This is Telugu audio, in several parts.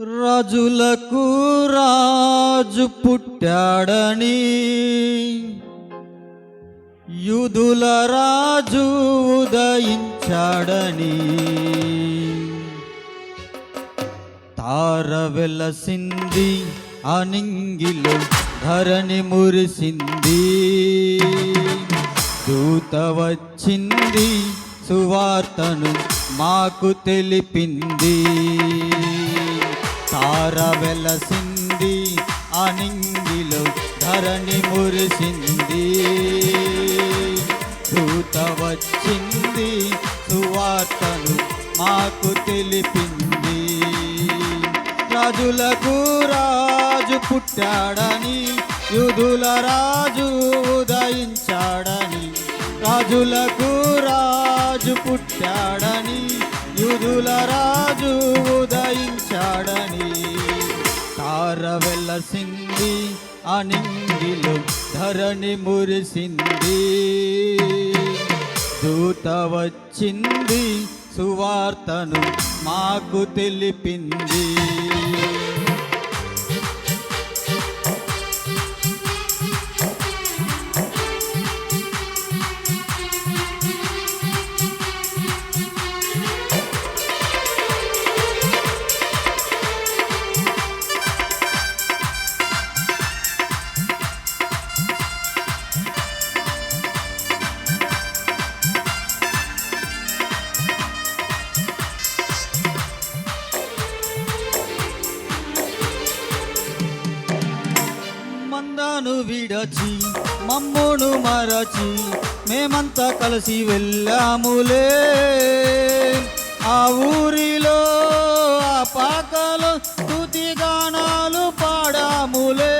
రాజులకు రాజు పుట్టాడని. యుదుల రాజు ఉదయించాడని. తార వెలసింది అనింగిలో ధరణి మురిసింది. దూత వచ్చింది సువార్తను మాకు తెలిపింది. సార వెలసింది అనింగిలో ధరణి మురిసింది. దూత వచ్చింది సువార్తను మాకు తెలిపింది. రాజులకు రాజు పుట్టాడని యుధుల రాజు ఉదయించాడని రాజులకు రాజు పుట్టాడని యుధుల రాజు ఉదయించాడని. వెలసింది అనింగిలో ధరణి మురిసింది. దూత వచ్చింది సువార్తను మాకు తెలిపింది. మందాను విడచి మమ్మును మరచి మేమంతా కలిసి వెళ్ళాములే. ఆ ఊరిలో ఆ పాకలో తుతి గానాలు పాడాములే.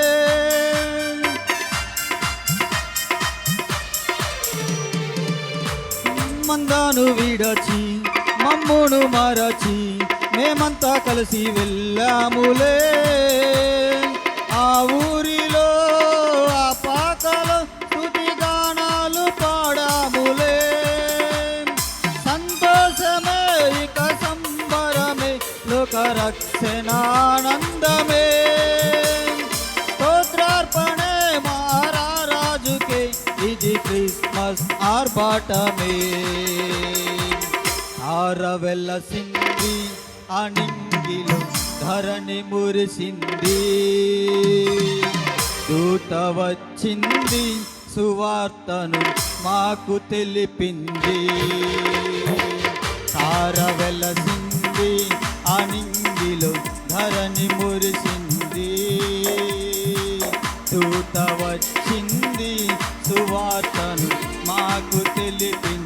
మందాను విడచి మమ్మును మరచి మేమంతా కలిసి వెళ్ళాములే. ఆ ఊరి లోక స్తోత్రార్పణే మహారాజుకే ఇది క్రిస్మస్ ఆర్భాటమే. ఆరవెల్లసింది అనింగిలో ధరణి మురిసింది. దూత వచ్చింది సువార్తను మాకు తెలిపింది. తార వెలసింది అనింగిలో ధరణి మురిసింది. దూత వచ్చింది సువార్తను మాకు తెలిపింది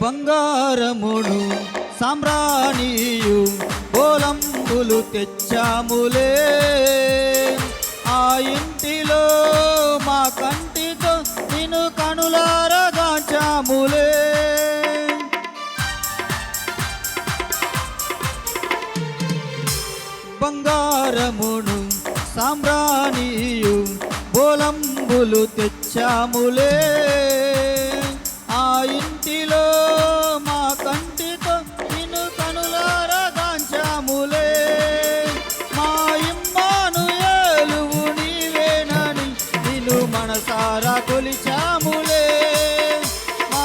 బంగారమును సామ్రాణియు పోలంబులు తెచ్చాములే. ఆ ఇంటిలో మా కంటితో నిన్ను కనులారగాచాములే బంగారమును సామ్రాణియు బోలంబులు తెచ్చాములే. కొలిచాములే. మా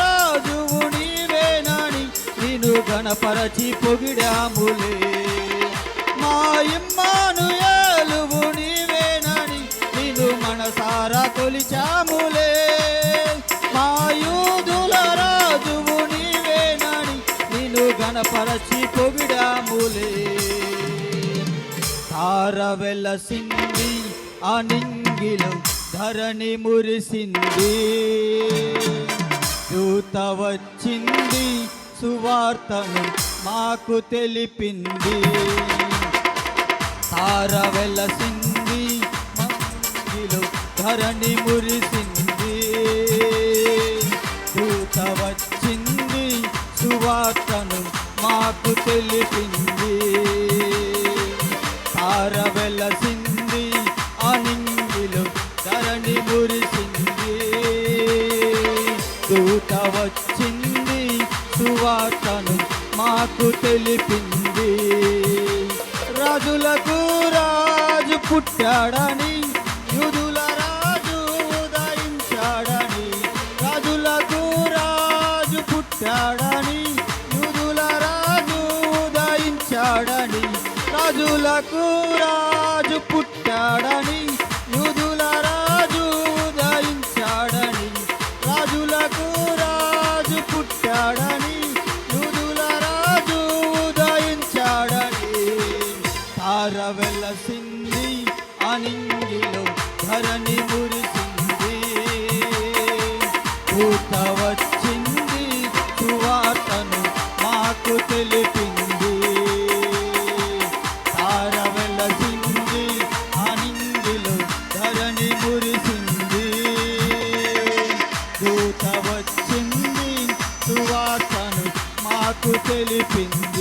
రాజువు నీవేనని నిన్ను గణపరచి పొగిడాములే. మా ఇమ్మాను నీవేనని నిన్ను మనసారా కొలిచాములే మా యూదుల రాజువు నీవేనని నిన్ను గణపరచి పొగిడాములే. తార సింగి అనింగిలం ధరణి మురిసింది. దూత వచ్చింది సువార్తను మాకు తెలిపింది. తార వెలసింది మందిలో ధరణి మురిసింది. దూత వచ్చింది సువార్తను మాకు తెలిపింది. మాకు తెలిపింది. రాజులకు రాజు పుట్టాడని యుధుల రాజు ఉదయించాడని రాజులకు రాజు పుట్టాడని యుధుల రాజు ఉదయించాడని రాజులకు రాజు పుట్టాడని ధరణి మురిసింది పూత వచ్చింది సువార్తను మాకు తెలిపింది. తార వెలసింది అనింగిలో ధరణి మురిసింది. దూత వచ్చింది సువార్తను మాకు తెలిపింది.